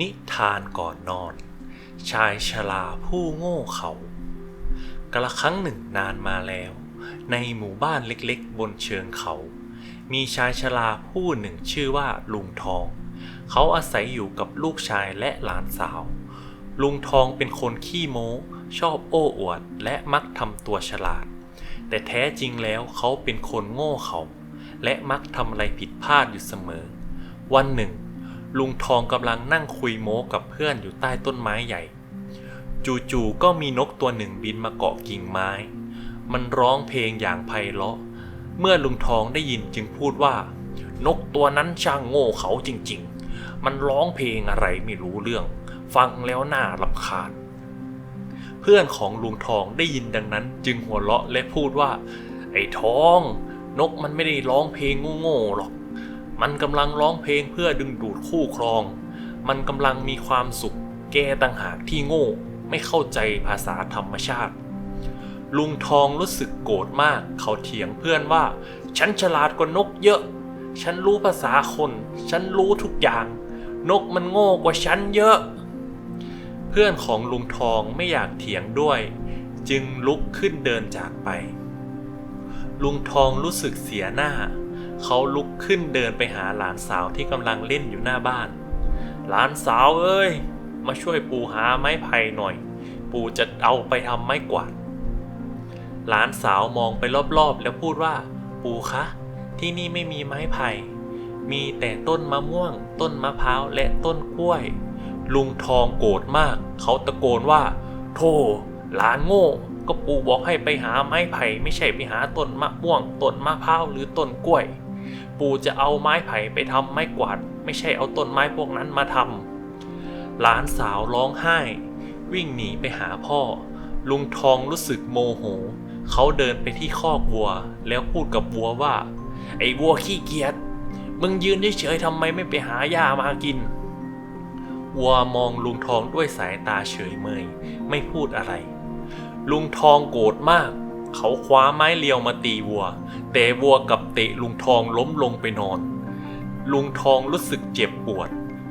นิทานก่อนนอน ชายชราผู้โง่เขา กระครั้งหนึ่งนานมาแล้ว ในหมู่บ้านเล็กๆ บนเชิงเขา มีชายชราผู้หนึ่งชื่อว่าลุงทอง เขาอาศัยอยู่กับลูกชายและหลานสาว ลุงทองเป็นคนขี้โม้ ชอบโอ้อวดและมักทำตัวฉลาด แต่แท้จริงแล้วเขาเป็นคนโง่เขา และมักทำอะไรผิดพลาดอยู่เสมอ วันหนึ่ง ลุงทองกำลังนั่งคุยโม้กับเพื่อนอยู่ใต้ต้นไม้ใหญ่ จู่ๆก็มีนกตัวหนึ่งบินมาเกาะกิ่งไม้ มันร้องเพลงอย่างไพเราะ เมื่อลุงทองได้ยินจึงพูดว่า นกตัวนั้นช่างโง่เขาจริงๆ มันร้องเพลงอะไรไม่รู้เรื่อง ฟังแล้วน่ารำคาญ เพื่อนของลุงทองได้ยินดังนั้นจึงหัวเราะและพูดว่า ไอ้ทอง นกมันไม่ได้ร้องเพลงโง่ๆหรอก มันกำลังร้องเพลงเพื่อดึงดูดคู่ครอง มันกำลังมีความสุข แกต่างหากที่โง่ ไม่เข้าใจภาษาธรรมชาติ ลุงทองรู้สึกโกรธมาก เขาเถียงเพื่อนว่า ฉันฉลาดกว่านกเยอะ ฉันรู้ภาษาคน ฉันรู้ทุกอย่าง นกมันโง่กว่าฉันเยอะ เพื่อนของลุงทองไม่อยากเถียงด้วย จึงลุกขึ้นเดินจากไป ลุงทองรู้สึกเสียหน้า เขาลุกขึ้นเดินไปหาหลานสาวที่กำลังเล่นอยู่หน้าบ้าน หลานสาวเอ้ย มาช่วยปู่หาไม้ไผ่หน่อย ปู่จะเอาไปทำไม้กวาด หลานสาวมองไปรอบๆ แล้วพูดว่า ปู่คะ ที่นี่ไม่มีไม้ไผ่ มีแต่ต้นมะม่วง ต้นมะพร้าว และต้นกล้วย ลุงทองโกรธมาก เขาตะโกนว่า โธ่หลานโง่ก็ปู่บอกให้ไปหาไม้ไผ่ไม่ใช่ไปหาต้นมะม่วงต้นมะพร้าวหรือต้นกล้วย ปู่จะเอาไม้ไผ่ไปทำไม้กวาด ไม่ใช่เอาต้นไม้พวกนั้นมาทำหลานสาวร้องไห้ วิ่งหนีไปหาพ่อ ลุงทองรู้สึกโมโห เขาเดินไปที่คอกวัว แล้วพูดกับวัวว่า ไอ้วัวขี้เกียจมึงยืนเฉยๆทำไมไม่ไปหาหญ้ามากินวัวมองลุงทองด้วยสายตาเฉยเมย ไม่พูดอะไร ลุงทองโกรธมาก เขาคว้าไม้เลียวมาตีวัว แต่วัวกับเตะลุงทองล้มลงไปนอน ลุงทองรู้สึกเจ็บปวด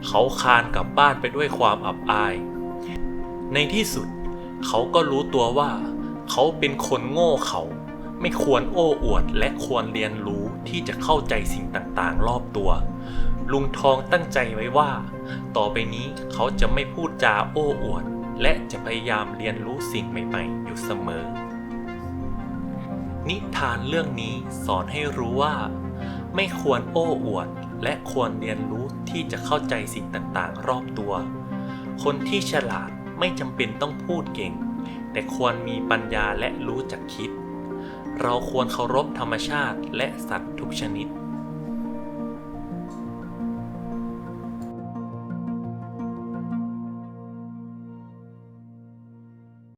เขาคานกลับบ้านไปด้วยความอับอาย ในที่สุด เขาก็รู้ตัวว่า เขาเป็นคนโง่เขา ไม่ควรโอ้อวดและควรเรียนรู้ที่จะเข้าใจสิ่งต่างๆ รอบตัว ลุงทองตั้งใจไว้ว่า ต่อไปนี้เขาจะไม่พูดจาโอ้อวดและจะพยายามเรียนรู้สิ่งใหม่ ๆ อยู่เสมอ นิทานเรื่องนี้สอนให้รู้ว่า ไม่ควรโอ้อวด และควรเรียนรู้ที่จะเข้าใจสิ่งต่างๆ รอบตัว คนที่ฉลาดไม่จำเป็นต้องพูดเก่ง แต่ควรมีปัญญาและรู้จักคิด เราควรเคารพธรรมชาติและสัตว์ทุกชนิด